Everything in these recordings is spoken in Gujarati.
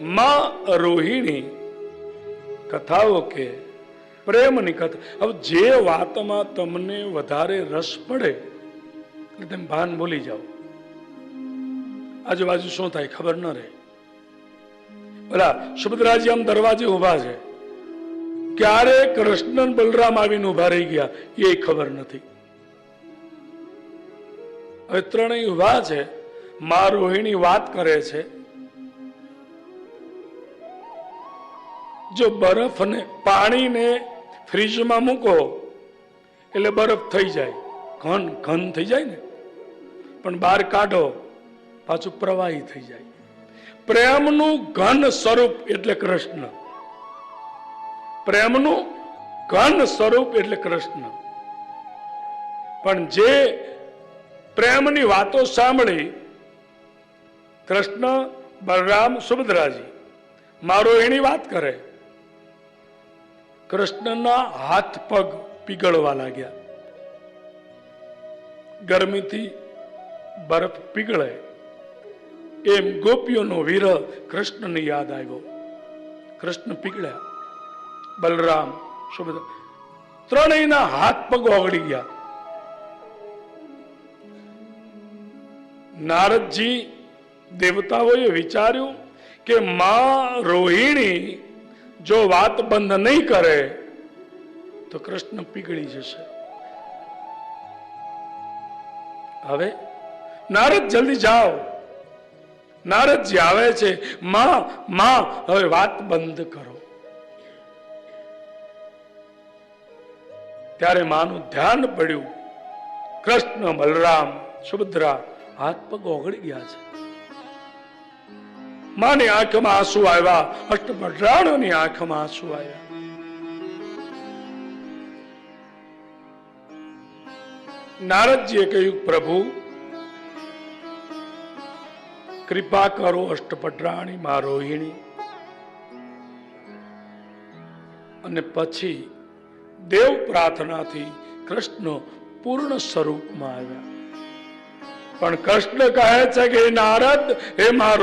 માં રોહિણી કથાઓ કે પ્રેમની કથા હવે જે વાતમાં તમને વધારે રસ પડે, એટલે તમે ભાન ભૂલી જાઓ. આજુબાજુ શું થાય ખબર ન રહે. બોલા સુભદ્રાજી આમ દરવાજે ઊભા છે. ક્યારે કૃષ્ણ બલરામ આવીને ઊભા રહી ગયા, એ ખબર નથી. હવે ત્રણેય ઊભા છે, મા રોહિણી વાત કરે છે જો બરફ ને પાણીને ફ્રીજમાં મૂકો, એટલે બરફ થઈ જાય. ઘન ઘન થઈ જાય ને? પણ બહાર કાઢો, પાછું પ્રવાહી થઈ જાય. પ્રેમનું ઘન સ્વરૂપ એટલે કૃષ્ણ. પ્રેમનું ઘન સ્વરૂપ એટલે કૃષ્ણ. પણ જે પ્રેમની વાતો સાંભળી, કૃષ્ણ, બલરામ, સુભદ્રાજી, મારો એની વાત કરે. કૃષ્ણના હાથ પગ પીગળવા લાગ્યા. ગરમીથી બરફ પીગળે. એમ ગોપીઓનો વિરહ કૃષ્ણને યાદ આવ્યો. કૃષ્ણ પીગળ્યા. બલરામ સુભદ્રા ત્રણેયના હાથ પગ ઓગળી ગયા. નારદજી દેવતાઓએ વિચાર્યું કે માં રોહિણી જો વાત બંધ નહીં કરે, તો કૃષ્ણ પીગળી જશે. હવે નારદ જલ્દી જાઓ. નારદજી આવે છે, માં માં, હવે વાત બંધ કરો. ત્યારે માનું ધ્યાન પડ્યું. કૃષ્ણ, બલરામ, સુભદ્રા, હાથ પગ ઓગળી ગયા છે. માની આંખમાં આંસુ આવ્યા અષ્ટભદ્રાણીઓની આંખમાં આંસુ આવ્યા. નારદજીએ કહ્યું, પ્રભુ, કૃપા કરો અષ્ટપટરાણી માં રોહિણી અને પછી દેવ પ્રાર્થનાથી કૃષ્ણ પૂર્ણ સ્વરૂપમાં આવ્યા. પણ કૃષ્ણ કહે છે કે નારદ, હે મા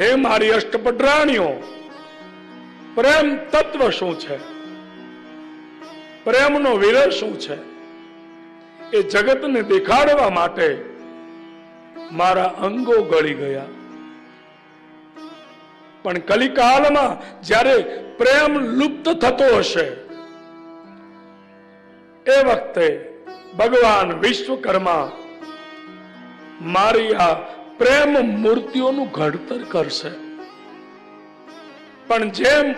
હે મારી અષ્ટપટરાણીઓ પ્રેમ તત્વ શું છે? પ્રેમનો વિરહ શું છે? એ જગતને દેખાડવા માટે મારા અંગો ગળી ગયા. પણ કલિકાલમાં જ્યારે પ્રેમ લુપ્ત થતો હશે, એ વખતે ભગવાન વિશ્વકર્મા મારી આ પ્રેમ મૂર્તિઓનું ઘડતર કરશે. પણ જેમ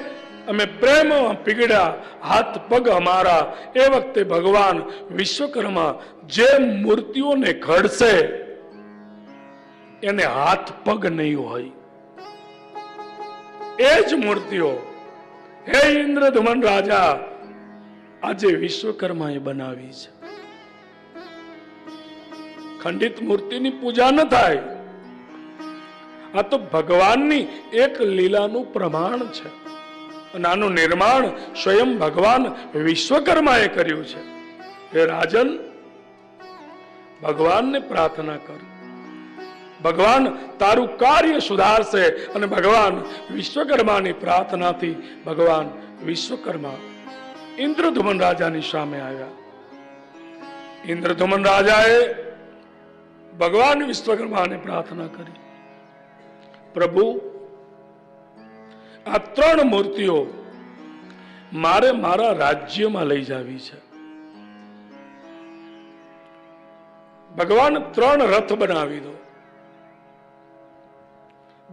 અમે પ્રેમ પીગળ્યા, હાથ પગ અમારા, એ વખતે ભગવાન વિશ્વકર્મા જે મૂર્તિઓને ઘડશે, એને હાથ પગ નહીં હોય. એ જ મૂર્તિઓ, હે ઇન્દ્રધમન રાજા, આજે વિશ્વકર્માએ બનાવી છે. ખંડિત મૂર્તિની પૂજા ન થાય. આ તો ભગવાનની એક લીલાનું પ્રમાણ છે. આનું નિર્માણ સ્વયં ભગવાન વિશ્વકર્માએ કર્યું છે. હે રાજન, ભગવાનને પ્રાર્થના કર. ભગવાન તારું કાર્ય સુધારશે અને ભગવાન વિશ્વકર્માની પ્રાર્થનાથી ભગવાન વિશ્વકર્મા ઇન્દ્રધુમન રાજાની સામે આવ્યા. ઇન્દ્રધુમન રાજાએ ભગવાન વિશ્વકર્માને પ્રાર્થના કરી. પ્રભુ, આ ત્રણ મૂર્તિઓ મારે મારા રાજ્યમાં લઈ જાવી છે. ભગવાન ત્રણ રથ બનાવી દો.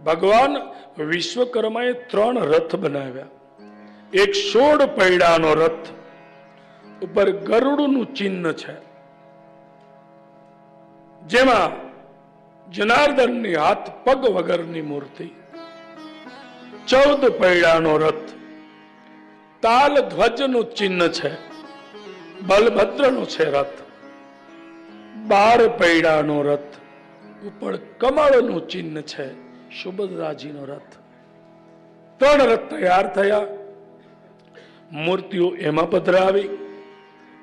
ભગવાન વિશ્વકર્માએ ત્રણ રથ બનાવ્યા. એક સોળ પૈડાનો રથ, ઉપર ગરુડનું ચિહ્ન છે. જેમાં જનાર્દનની હાથ પગ વગરની મૂર્તિ, ચૌદ પૈડાનો રથ, તાલ ધ્વજનું ચિહ્ન છે, બલભદ્રનો છે રથ, બાર પૈડાનો રથ, ઉપર કમળનું ચિહ્ન છે, સુભદ્રાજીનો રથ. ત્રણ રથ તૈયાર થયા. મૂર્તિઓ એમાં પધરાવી.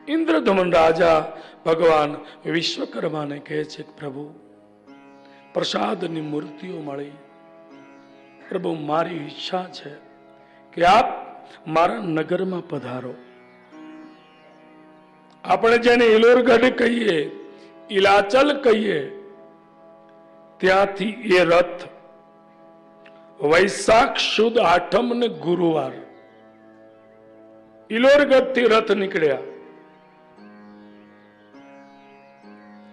ઇન્દ્રધમન રાજા ભગવાન વિશ્વકર્માને કહે છે પ્રભુ, પ્રસાદની મૂર્તિઓ મળી. પ્રભુ, મારી ઈચ્છા છે કે આપ મારા નગરમાં પધારો. આપણે જેને ઇલોરગઢ કહીએ ઇલાચલ કહીએ, ત્યાંથી એ રથ વૈશાખ સુદ આઠમ ને ગુરુવાર ઇલોરગઢથી રથ નીકળ્યા.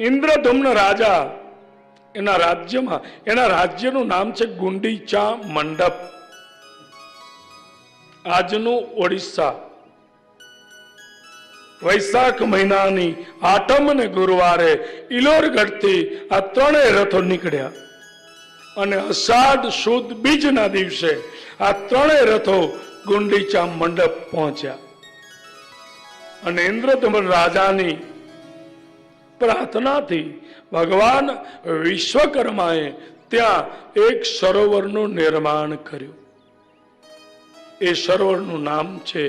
ઇન્દ્રધુમ્ન રાજા. એના રાજ્યમાં, એના રાજ્યનું નામ છે ગુંડીચા મંડપ. આજનું ઓડિશા. વૈશાખ મહિનાની આઠમ ને ગુરુવારે ઇલોરગઢથી આ ત્રણેય રથો નીકળ્યા. અને અષાઢ સુદ બીજના દિવસે આ ત્રણેય રથો ગુંડીચા મંડપ પહોંચ્યા. અને ઇન્દ્રધમન રાજાની પ્રાર્થનાથી ભગવાન વિશ્વકર્માએ ત્યાં એક સરોવરનું નિર્માણ કર્યું. એ સરોવરનું નામ છે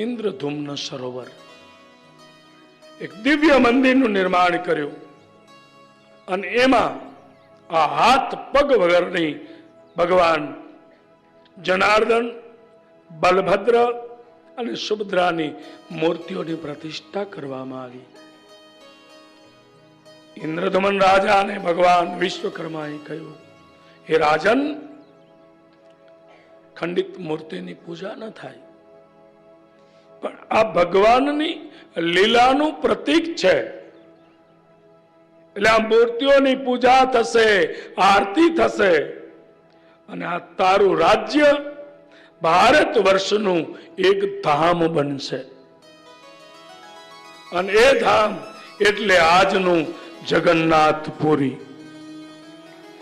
ઇન્દ્રધુમ્ન સરોવર. એક દિવ્ય મંદિરનું નિર્માણ કર્યું અને એમાં આ હાથ પગ વગરની ભગવાન જનાર્દન, બલભદ્ર અને સુભદ્રાની મૂર્તિઓની પ્રતિષ્ઠા કરવામાં આવી. ઇન્દ્રધમન રાજા અને ભગવાન વિશ્વકર્માએ કહ્યું, હે રાજન, ખંડિત મૂર્તિની પૂજા ન થાય. પણ આ ભગવાનની લીલાનું પ્રતીક છે. એટલે આ મૂર્તિઓની પૂજા થશે, આરતી થશે. અને આ તારું રાજ્ય ભારત વર્ષનું એક ધામ બનશે. અને એ ધામ એટલે આજનું જગન્નાથપુરી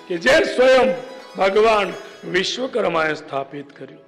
કે જે સ્વયં ભગવાન વિશ્વકર્માએ સ્થાપિત કર્યું.